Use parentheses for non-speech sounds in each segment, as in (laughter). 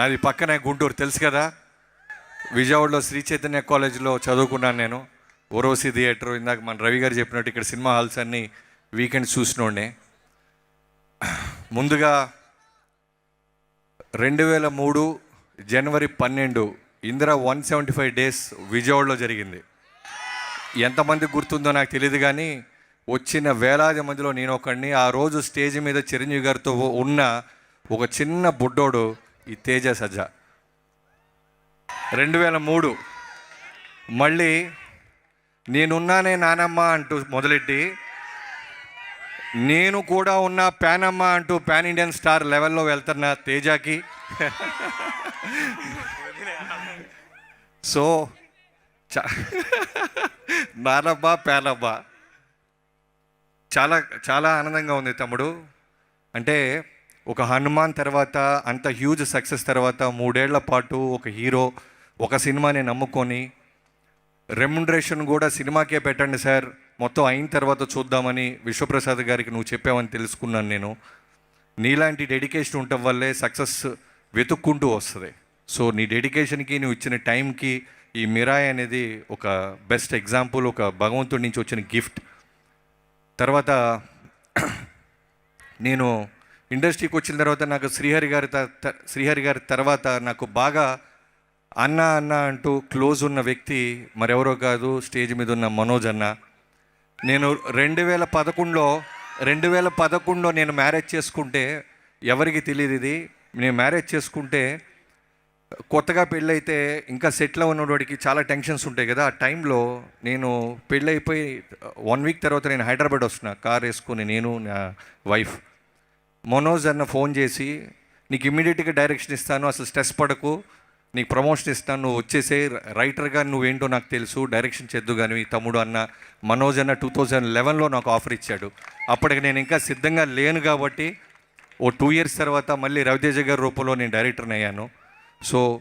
నాది పక్కనే గుంటూరు తెలుసు కదా? విజయవాడలో శ్రీ చైతన్య కాలేజీలో చదువుకున్నాను నేను. ఓరోసి థియేటర్ ఇందాక మన రవి గారు చెప్పినట్టు ఇక్కడ సినిమా హాల్స్ అన్నీ వీకెండ్ చూసినోడే ముందుగా రెండు వేల మూడు జనవరి పన్నెండు Indira one seventy five days విజయవాడలో జరిగింది. ఎంతమంది గుర్తుందో నాకు తెలియదు కానీ వచ్చిన వేలాది మందిలో నేను ఒకడిని. ఆ రోజు స్టేజ్ మీద చిరంజీవి గారితో ఉన్న ఒక చిన్న బుడ్డోడు ఈ తేజ సజ్జ రెండు వేల మూడు మళ్ళీ నేనున్నానే నానమ్మ అంటూ మొదలెట్టి నేను కూడా ఉన్న ప్యానమ్మ అంటూ పాన్ ఇండియన్ స్టార్ లెవెల్లో వెళ్తున్న తేజాకి. సో నానమ్మ ప్యానమ్మ. చాలా చాలా ఆనందంగా ఉంది తమ్ముడు. అంటే ఒక హనుమాన్ తర్వాత అంత హ్యూజ్ సక్సెస్ తర్వాత మూడేళ్ళ పాటు ఒక హీరో ఒక సినిమాని నమ్ముకొని రెమ్యునరేషన్ కూడా సినిమాకే పెట్టండి సార్. మొత్తం అయిన తర్వాత చూద్దామని విశ్వప్రసాద్ గారికి నువ్వు చెప్పావని తెలుసుకున్నాను నేను. నీలాంటి డెడికేషన్ ఉండటం వల్లే సక్సెస్ వెతుక్కుంటూ వస్తుంది. సో నీ డెడికేషన్కి నువ్వు ఇచ్చిన టైంకి ఈ మిరాయ్ అనేది ఒక బెస్ట్ ఎగ్జాంపుల్ ఒక భగవంతుడి నుంచి వచ్చిన గిఫ్ట్ తర్వాత నేను ఇండస్ట్రీకి వచ్చిన తర్వాత నాకు శ్రీహరి గారి త- శ్రీహరి గారి తర్వాత నాకు బాగా అన్న అన్న అంటూ క్లోజ్ ఉన్న వ్యక్తి మరెవరో కాదు స్టేజ్ మీద ఉన్న మనోజ్ అన్న. నేను రెండు వేల పదకొండులో రెండు వేల పదకొండులో నేను మ్యారేజ్ చేసుకుంటే ఎవరికి తెలియదు ఇది. నేను మ్యారేజ్ చేసుకుంటే కొత్తగా పెళ్ళైతే ఇంకా సెటిల్ ఉన్నవాడికి చాలా టెన్షన్స్ ఉంటాయి కదా. ఆ టైంలో నేను పెళ్ళైపోయి వన్ వీక్ తర్వాత నేను హైదరాబాద్ వస్తున్నా. కార్ వేసుకుని నేను నా వైఫ్. మనోజ్ అన్న ఫోన్ చేసి నీకు ఇమ్మీడియట్గా డైరెక్షన్ ఇస్తాను అసలు స్ట్రెస్ పడకు నీకు ప్రమోషన్ ఇస్తాను నువ్వు వచ్చేసే రైటర్గా నువ్వేంటో నాకు తెలుసు డైరెక్షన్ చేద్దు కానీ తమ్ముడు అన్న మనోజ్ అన్న టూ థౌజండ్ లెవెన్లో నాకు ఆఫర్ ఇచ్చాడు. అప్పటికి నేను ఇంకా సిద్ధంగా లేను కాబట్టి ఓ టూ ఇయర్స్ తర్వాత మళ్ళీ రవితేజ గారి రూపంలో నేను డైరెక్టర్ని అయ్యాను. సో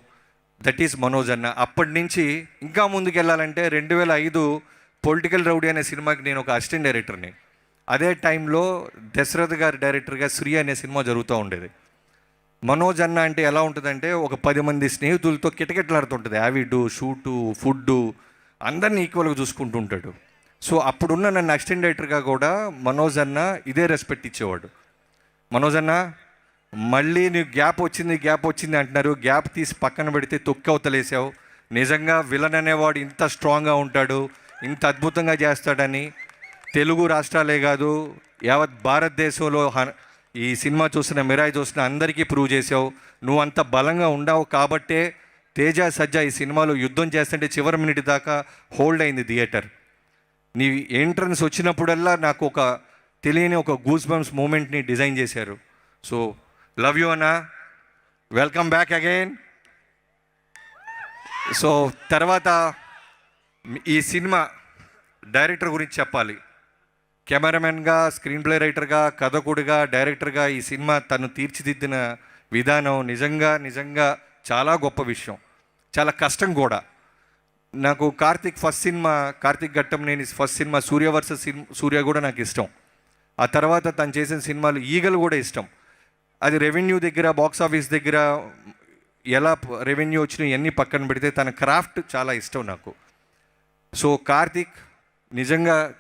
దట్ ఈస్ మనోజ్ అన్న. అప్పటి నుంచి ఇంకా ముందుకు వెళ్ళాలంటే రెండు వేల ఐదు పొలిటికల్ రౌడీ అనే సినిమాకి నేను ఒక అసిస్టెంట్ డైరెక్టర్ని. అదే టైంలో దశరథ్ గారి డైరెక్టర్గా శ్రీ అనే సినిమా జరుగుతూ ఉండేది. మనోజ్ అన్న అంటే ఎలా ఉంటుందంటే ఒక పది మంది స్నేహితులతో కిటకిటలాడుతుంటుంది. యావిడు షూటు ఫుడ్డు అందరినీ ఈక్వల్గా చూసుకుంటూ ఉంటాడు. సో అప్పుడున్న నన్ను అసిస్టెంట్ డైరెక్టర్గా కూడా మనోజ్ అన్న ఇదే రెస్పెక్ట్ ఇచ్చేవాడు. మనోజ్ అన్న మళ్ళీ నీకు గ్యాప్ వచ్చింది గ్యాప్ వచ్చింది అంటున్నారు. గ్యాప్ తీసి పక్కన పెడితే తొక్కి అవతలేసావు నిజంగా విలన్ అనేవాడు ఇంత స్ట్రాంగ్గా ఉంటాడు ఇంత అద్భుతంగా చేస్తాడని తెలుగు రాష్ట్రాలే కాదు యావత్ భారతదేశంలో హ- ఈ సినిమా చూసిన మిరాయి చూసిన అందరికీ ప్రూవ్ చేసావు. నువ్వు అంత బలంగా ఉండావు కాబట్టే తేజ సజ్జ ఈ సినిమాలో యుద్ధం చేస్తుంటే చివరి మినిట్ దాకా హోల్డ్ అయింది థియేటర్. నీ ఎంట్రన్స్ వచ్చినప్పుడల్లా నాకు ఒక తెలియని ఒక గూస్ బంప్స్ మూమెంట్ని డిజైన్ చేశారు. సో లవ్ యూ అన్నా. Welcome back again. సో తర్వాత ఈ సినిమా డైరెక్టర్ గురించి చెప్పాలి. కెమెరామెన్గా స్క్రీన్ ప్లే రైటర్గా కథకుడిగా డైరెక్టర్గా ఈ సినిమా తను తీర్చిదిద్దిన విధానం నిజంగా నిజంగా చాలా గొప్ప విషయం. చాలా కష్టం కూడా. నాకు కార్తిక్ ఫస్ట్ సినిమా కార్తిక్ ఘట్టం నేను first cinema Surya versus cinema Surya కూడా నాకు ఇష్టం. ఆ తర్వాత తను చేసిన సినిమాలు ఈగలు కూడా ఇష్టం. అది రెవెన్యూ దగ్గర బాక్స్ ఆఫీస్ దగ్గర ఎలా రెవెన్యూ వచ్చినాయి అన్నీ పక్కన పెడితే తన క్రాఫ్ట్ చాలా ఇష్టం నాకు. సో కార్తిక్ నిజంగా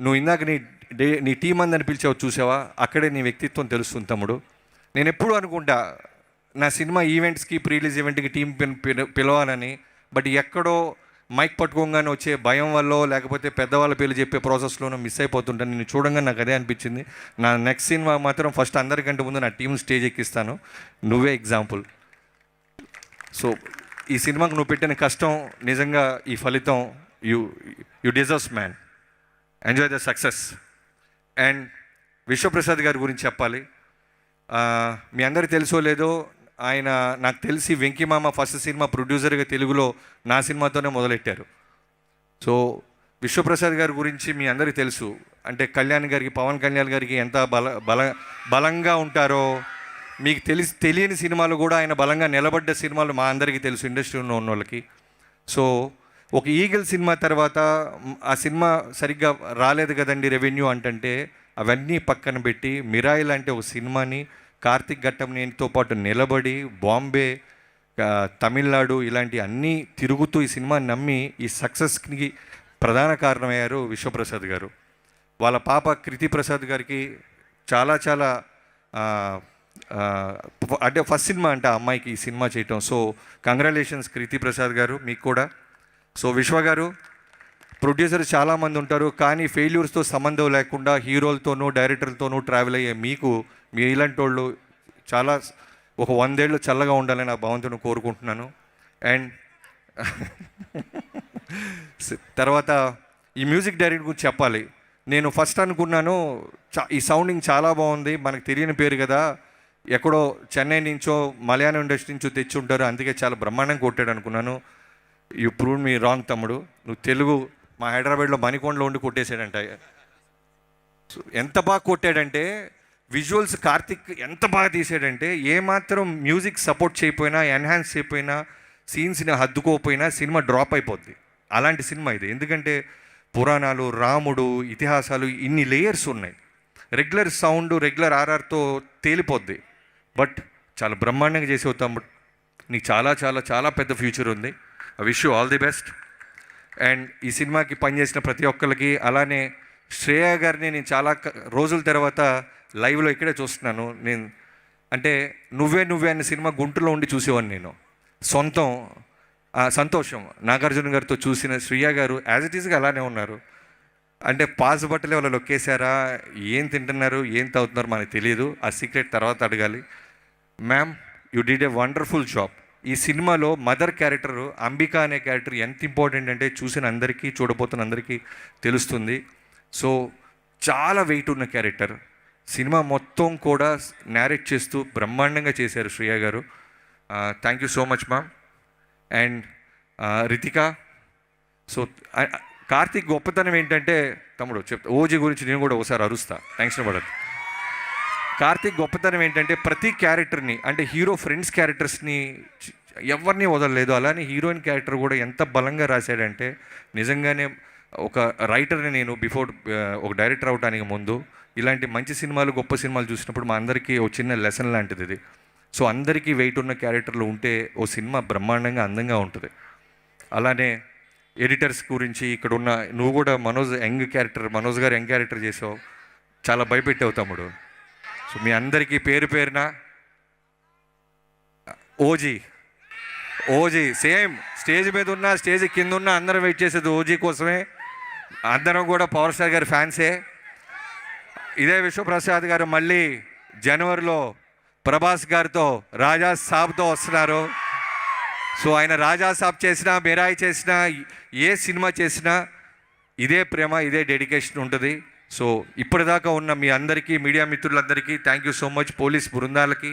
నువ్వు ఇందాక నీ డే నీ టీం అందరిని పిలిచావు చూసావా? అక్కడే నీ వ్యక్తిత్వం తెలుస్తుంది తమ్ముడు. నేను ఎప్పుడు అనుకుంటా నా సినిమా ఈవెంట్స్కి ప్రీ రిలీజ్ ఈవెంట్కి టీం పిలవాలని బట్ ఎక్కడో మైక్ పట్టుకోగానే వచ్చే భయం వల్ల లేకపోతే పెద్దవాళ్ళ పేర్లు చెప్పే ప్రాసెస్లోనూ మిస్ అయిపోతుంటాను నేను చూడంగా నాకు అదే అనిపించింది. నా నెక్స్ట్ సినిమా మాత్రం ఫస్ట్ అందరికంటే ముందు నా టీం స్టేజ్ ఎక్కిస్తాను. నువ్వే ఎగ్జాంపుల్ సో ఈ సినిమాకు నువ్వు పెట్టిన కష్టం నిజంగా ఈ ఫలితం you you deserves man enjoy the success and Vishwaprasad గారి గురించి చెప్పాలి. మీ అందరికి తెలుసో లేదో ఆయన నాకు తెలిసి వెంకిమామ ఫస్ట్ సినిమా ప్రొడ్యూసర్గా తెలుగులో నా సినిమాతోనే మొదలెట్టారు. సో విశ్వప్రసాద్ గారి గురించి మీ అందరికీ తెలుసు. అంటే కళ్యాణ్ గారికి పవన్ కళ్యాణ్ గారికి ఎంత బల బల బలంగా ఉంటారో మీకు తెలిసి తెలియని సినిమాలు కూడా ఆయన బలంగా నిలబడ్డ సినిమాలు మా అందరికీ తెలుసు ఇండస్ట్రీలో ఉన్న వాళ్ళకి. సో ఒక ఈగల్ సినిమా తర్వాత ఆ సినిమా సరిగ్గా రాలేదు కదండి రెవెన్యూ అంటే అవన్నీ పక్కన పెట్టి మిరాయి లాంటి ఒక సినిమాని కార్తిక్ ఘట్టంనేనితో పాటు నిలబడి బాంబే తమిళనాడు ఇలాంటి అన్నీ తిరుగుతూ ఈ సినిమా నమ్మి ఈ సక్సెస్కి ప్రధాన కారణమయ్యారు విశ్వప్రసాద్ గారు. వాళ్ళ పాప కృతి ప్రసాద్ గారికి చాలా చాలా అంటే ఫస్ట్ సినిమా అంటే ఆ అమ్మాయికి ఈ సినిమా చేయటం. సో కంగ్రాలేషన్స్ కృతి ప్రసాద్ గారు మీకు కూడా. సో విశ్వ గారు ప్రొడ్యూసర్ చాలామంది ఉంటారు కానీ ఫెయిల్యూర్స్తో సంబంధం లేకుండా హీరోలతోనూ డైరెక్టర్లతోనూ ట్రావెల్ అయ్యే మీకు మీ ఇలాంటి వాళ్ళు చాలా ఒక వందేళ్ళు చల్లగా ఉండాలని నా భగవంతుని కోరుకుంటున్నాను. అండ్ (laughs) తర్వాత ఈ మ్యూజిక్ డైరెక్టర్ గురించి చెప్పాలి. నేను ఫస్ట్ అనుకున్నాను చా ఈ సౌండింగ్ చాలా బాగుంది మనకు తెలియని పేరు కదా ఎక్కడో చెన్నై నుంచో మలయాళం ఇండస్ట్రీ నుంచో తెచ్చి ఉంటారు అందుకే చాలా బ్రహ్మాండంగా కొట్టాడు అనుకున్నాను. యూ ప్రూవ్ మీ రాంగ్ తమ్ముడు. నువ్వు తెలుగు మా హైదరాబాద్లో మణికొండలో ఉండి కొట్టేశాడంట. ఎంత బాగా కొట్టాడంటే విజువల్స్ కార్తిక్ ఎంత బాగా తీసాడంటే ఏమాత్రం మ్యూజిక్ సపోర్ట్ చేయకపోయినా ఎన్హాన్స్ చేయకపోయినా సీన్స్ని హద్దుకోకపోయినా సినిమా డ్రాప్ అయిపోద్ది. అలాంటి సినిమా ఇది. ఎందుకంటే పురాణాలు రాముడు ఇతిహాసాలు ఇన్ని లేయర్స్ ఉన్నాయి. రెగ్యులర్ సౌండ్ రెగ్యులర్ ఆర్ఆర్తో తేలిపోద్ది. బట్ చాలా బ్రహ్మాండంగా చేసే తమ్ముడు. నీకు చాలా చాలా చాలా పెద్ద ఫ్యూచర్ ఉంది. I wish you all the best and ఈ సినిమాకి పనిచేసిన ప్రతి ఒక్కరికి అలానే శ్రేయ గారిని నేను చాలా రోజుల తర్వాత లైవ్లో ఇక్కడే చూస్తున్నాను. నేను అంటే నువ్వే నువ్వే అనే సినిమా గుంటూరులో ఉండి చూసేవాడిని నేను. సొంతం సంతోషం. నాగార్జున గారితో చూసిన శ్రేయ గారు యాజ్ ఇట్ ఈస్గా అలానే ఉన్నారు. అంటే పాస్ బట్టలే వాళ్ళు లొక్కేశారా ఏం తింటున్నారు? ఏం తాగుతున్నారు? మనకు తెలియదు ఆ సీక్రెట్ తర్వాత అడగాలి. Ma'am you did a wonderful job ఈ సినిమాలో మదర్ క్యారెక్టర్ అంబిక అనే క్యారెక్టర్ ఎంత ఇంపార్టెంట్ అంటే చూసిన అందరికీ చూడబోతున్న అందరికీ తెలుస్తుంది. సో చాలా వెయిట్ ఉన్న క్యారెక్టర్. సినిమా మొత్తం కూడా నేరేట్ చేస్తూ బ్రహ్మాండంగా చేశారు శ్రేయ గారు. Thank you so much ma'am and Ritika. So Karthik గొప్పతనం ఏంటంటే తమ్ముడు చెప్తా ఓజీ గురించి నేను కూడా ఒకసారి అరుస్తా. థ్యాంక్స్ పడదు కార్తీక్ గొప్పతనం ఏంటంటే ప్రతి క్యారెక్టర్ని అంటే హీరో ఫ్రెండ్స్ క్యారెక్టర్స్ని ఎవరిని వదలలేదు. అలానే హీరోయిన్ క్యారెక్టర్ కూడా ఎంత బలంగా రాశాడంటే నిజంగానే ఒక రైటర్ని నేను బిఫోర్ ఒక డైరెక్టర్ అవడానికి ముందు ఇలాంటి మంచి సినిమాలు గొప్ప సినిమాలు చూసినప్పుడు మా అందరికీ ఒక చిన్న లెసన్ లాంటిది ఇది. సో అందరికీ వెయిట్ ఉన్న క్యారెక్టర్లు ఉంటే ఓ సినిమా బ్రహ్మాండంగా అందంగా ఉంటుంది. అలానే ఎడిటర్స్ గురించి ఇక్కడ ఉన్న నువ్వు కూడా మనోజ్ యంగ్ క్యారెక్టర్ మనోజ్ గారు యంగ్ క్యారెక్టర్ చేసావు. చాలా భయపెట్టావు తమ్ముడు. సో మీ అందరికీ పేరు పేరున ఓజీ ఓజీ సేమ్ స్టేజ్ మీద ఉన్న స్టేజ్ కింద ఉన్న అందరం వెయిట్ చేసేది ఓజీ కోసమే. అందరం కూడా పవర్ స్టార్ గారి ఫ్యాన్సే. ఇదే విశ్వప్రసాద్ గారు మళ్ళీ జనవరిలో ప్రభాస్ గారితో రాజా సాబ్తో వస్తున్నారు. సో ఆయన రాజా సాబ్ చేసినా మిరాయి చేసినా ఏ సినిమా చేసినా ఇదే ప్రేమ ఇదే డెడికేషన్ ఉంటుంది. సో ఇప్పటిదాకా ఉన్న మీ అందరికీ మీడియా మిత్రులందరికీ thank you so much police బృందాలకి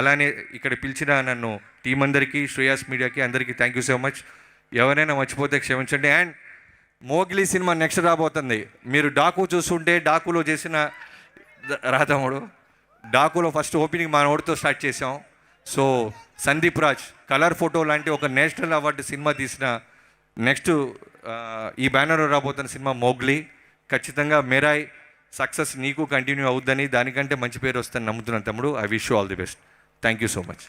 అలానే ఇక్కడ పిలిచిన నన్ను టీం అందరికీ శ్రేయాస్ మీడియాకి అందరికీ థ్యాంక్ యూ సో మచ్ ఎవరైనా మర్చిపోతే క్షమించండి. అండ్ మోగ్లీ సినిమా నెక్స్ట్ రాబోతుంది. మీరు డాకు చూస్తుంటే డాకులో చేసిన రాతముడు డాకులో ఫస్ట్ ఓపెనింగ్ మా నోటితో స్టార్ట్ చేసాం so Sandeep Raj colour photo లాంటి ఒక నేషనల్ అవార్డు సినిమా తీసిన నెక్స్ట్ ఈ బ్యానర్ రాబోతున్న సినిమా మోగ్లీ. ఖచ్చితంగా మేరాయ్ సక్సెస్ నీకు కంటిన్యూ అవుద్దని దానికంటే మంచి పేరు వస్తుందని నమ్ముతున్నాను తమ్ముడు. I wish you all the best thank you so much